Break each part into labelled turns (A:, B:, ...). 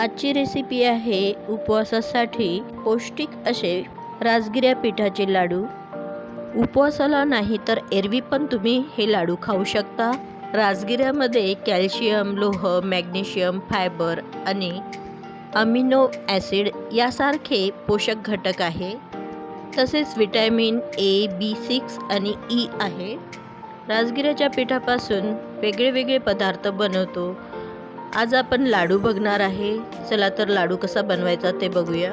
A: आजची रेसिपी आहे उपवासासाठी पौष्टिक असे राजगिऱ्या पिठाचे लाडू. उपवासाला नाही तर एरवी पण तुम्ही हे लाडू खाऊ शकता. राजगिऱ्यामध्ये कॅल्शियम लोह मॅग्नेशियम फायबर आणि अमिनो ॲसिड यासारखे पोषक घटक आहे. तसेच विटॅमिन ए बी सिक्स आणि ई आहे. राजगिऱ्याच्या पिठापासून वेगळे वेगळे पदार्थ बनवतो. आज आपण लाडू बघणार आहे. चला तर लाडू कसा बनवायचा ते बघूया.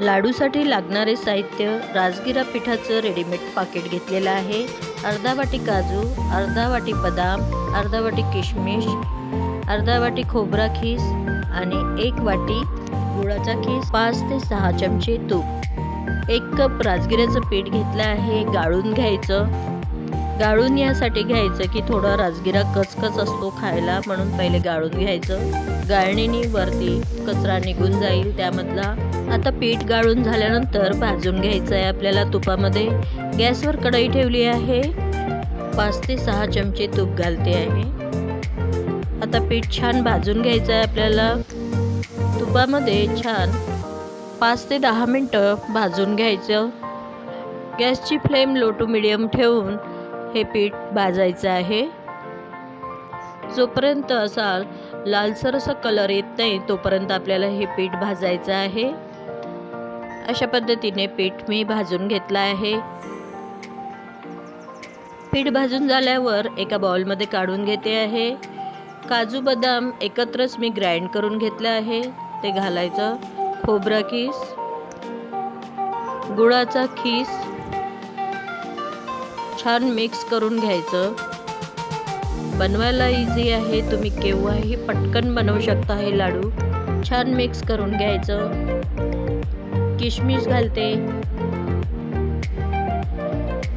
A: लाडूसाठी लागणारे साहित्य राजगिरा पिठाचं रेडीमेड पाकिट घेतलेलं आहे. अर्धा वाटी काजू अर्धा वाटी बदाम अर्धा वाटी किशमिश अर्धा वाटी खोबरा खीस आणि एक वाटी गुळाचा खीस पाच ते सहा चमचे तूप. एक कप राजगिऱ्याचं पीठ घेतलं आहे गाळून घ्यायचं. गाळून यासाठी घ्यायचं की थोडा राजगिरा कचकच असतो खायला म्हणून पहिले गाळून घ्यायचं. गाळणीने वरती कचरा निघून जाईल त्यामधला आता पीठ गाळून झाल्यानंतर भाजून घ्यायचं आहे आपल्याला तुपामध्ये. गॅसवर कढई ठेवली आहे. पाच ते सहा चमचे तूप घालते आहे. आता पीठ छान भाजून घ्यायचं आहे आपल्याला. तुपामध्ये छान पाच ते दहा मिनटं भाजून घ्यायचं. गॅसची फ्लेम लो टू मिडियम ठेवून हे पीठ भाजायचं आहे. जोपर्यंत असा लालसर असा कलर येत नाही तोपर्यंत आपल्याला हे पीठ भाजायचं आहे. अशा पद्धतीने पीठ मी भाजून घेतलं आहे. पीठ भाजून झाल्यावर एका बाउलमध्ये काढून घेते आहे. काजू बदाम एकत्रच मी ग्राइंड करून घेतलं आहे. ते घालायचं खोबरा खीस गुळाचा खीस छान मिक्स करून घ्यायचं. बनवायला इझी आहे. तुम्ही केव्हाही पटकन बनवू शकता हे लाडू. छान मिक्स करून घ्यायचं. किशमिश घालते.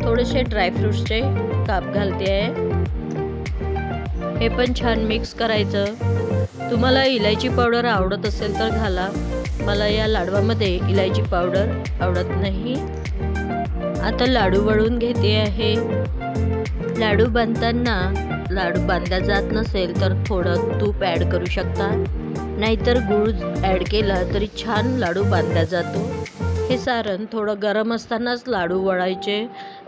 A: थोडेसे ड्रायफ्रूट्सचे काप घालते. आहे हे पण छान मिक्स करायचं. तुम्हाला इलायची पावडर आवडत असेल तर घाला. मला या लाडवामध्ये इलायची पावडर आवडत नाही. आता लाडू वळून घेते आहे. लाडू बांधताना लाडू बांधला जात नसेल तर थोडं तूप ॲड करू शकता. नाहीतर गूळ ॲड केला तरी छान लाडू बांधला जातो. हे सारण थोडं गरम असतानाच लाडू वळायचे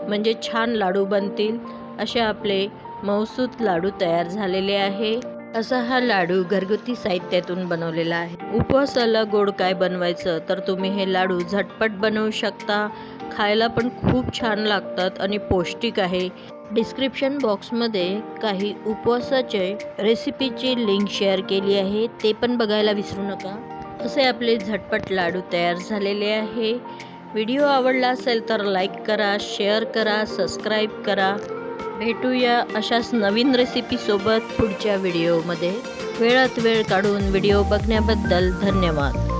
A: म्हणजे छान लाडू बनतील असे आपले मौसूत लाडू तयार झालेले आहे. असा हा लाडू घरगुती साहित्यातून बनवलेला आहे. उपवासाला गोड काय बनवायचं तर तुम्ही हे लाडू झटपट बनवू शकता. खायला पण खूप छान लागतात आणि पौष्टिक आहे. डिस्क्रिप्शन बॉक्समध्ये काही उपवासाचे रेसिपीची लिंक शेअर केली आहे ते पण बघायला विसरू नका. असे आपले झटपट लाडू तयार झालेले आहे. व्हिडिओ आवडला असेल तर लाईक करा शेअर करा सबस्क्राईब करा. भेटूया अशाच नवीन रेसिपीसोबत पुढच्या व्हिडिओमध्ये वेळात वेळ काढून व्हिडिओ बघण्याबद्दल धन्यवाद.